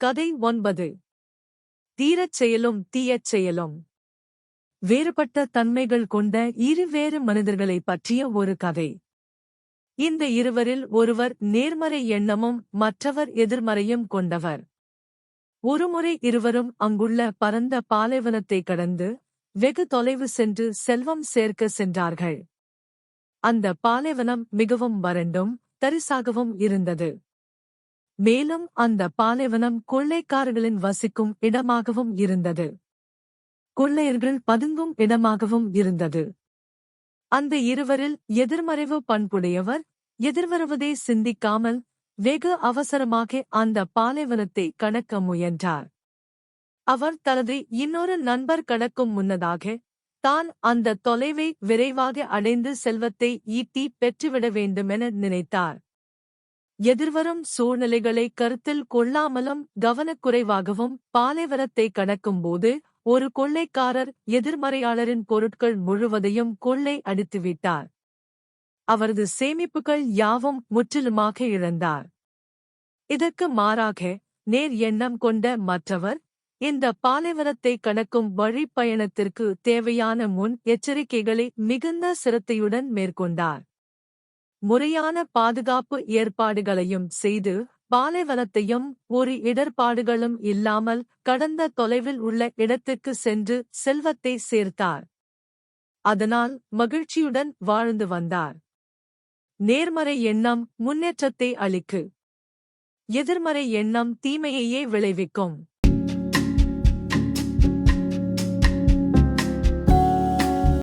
கதை ஒன்பது. தீரச் செயலும் தீயச் செயலும். வேறுபட்ட தன்மைகள் கொண்ட இருவேறு மனிதர்களைப் பற்றிய ஒரு கதை. இந்த இருவரில் ஒருவர் நேர்மறை எண்ணமும் மற்றவர் எதிர்மறையும் கொண்டவர். ஒருமுறை இருவரும் அங்குள்ள பரந்த பாலைவனத்தை கடந்து வெகு தொலைவு சென்று செல்வம் சேர்க்க சென்றார்கள். அந்த பாலைவனம் மிகவும் வறண்டும் தரிசாகவும் இருந்தது. மேலும் அந்த பாலைவனம் கொள்ளைக்காரர்களின் வசிக்கும் இடமாகவும் இருந்தது. கொள்ளையர்கள் பதுங்கும் இடமாகவும் இருந்தது. அந்த இருவரில் எதிர்மறைவு பண்புடையவர் எதிர்வருவதை சிந்திக்காமல் வெகு அவசரமாக அந்த பாலைவனத்தை கடக்க முயன்றார். அவர் தனது இன்னொரு நண்பர் கடக்கும் முன்னதாக தான் அந்த தொலைவை விரைவாக அடைந்து செல்வத்தை ஈட்டி பெற்றுவிட வேண்டுமென நினைத்தார். எதிர்வரும் சூழ்நிலைகளை கருத்தில் கொள்ளாமலும் கவனக்குறைவாகவும் பாலைவரத்தை கணக்கும்போது ஒரு கொள்ளைக்காரர் எதிர்மறையாளரின் பொருட்கள் முழுவதையும் கொள்ளை அடித்துவிட்டார். அவரது சேமிப்புகள் யாவும் முற்றிலுமாக இழந்தார். இதற்கு மாறாக நேர் எண்ணம் கொண்ட மற்றவர் இந்த பாலைவரத்தை கணக்கும் வழிப்பயணத்திற்கு தேவையான முன் எச்சரிக்கைகளை மிகுந்த சிரத்தையுடன் மேற்கொண்டார். முறையான பாதுகாப்பு ஏற்பாடுகளையும் செய்து பாலைவனத்தையும் ஒரு இடர்பாடுகளும் இல்லாமல் கடந்த தொலைவில் உள்ள இடத்துக்கு சென்று செல்வத்தை சேர்த்தார். அதனால் மகிழ்ச்சியுடன் வாழ்ந்து வந்தார். நேர்மறை எண்ணம் முன்னேற்றத்தை அளிக்கு. எதிர்மறை எண்ணம் தீமையையே விளைவிக்கும்.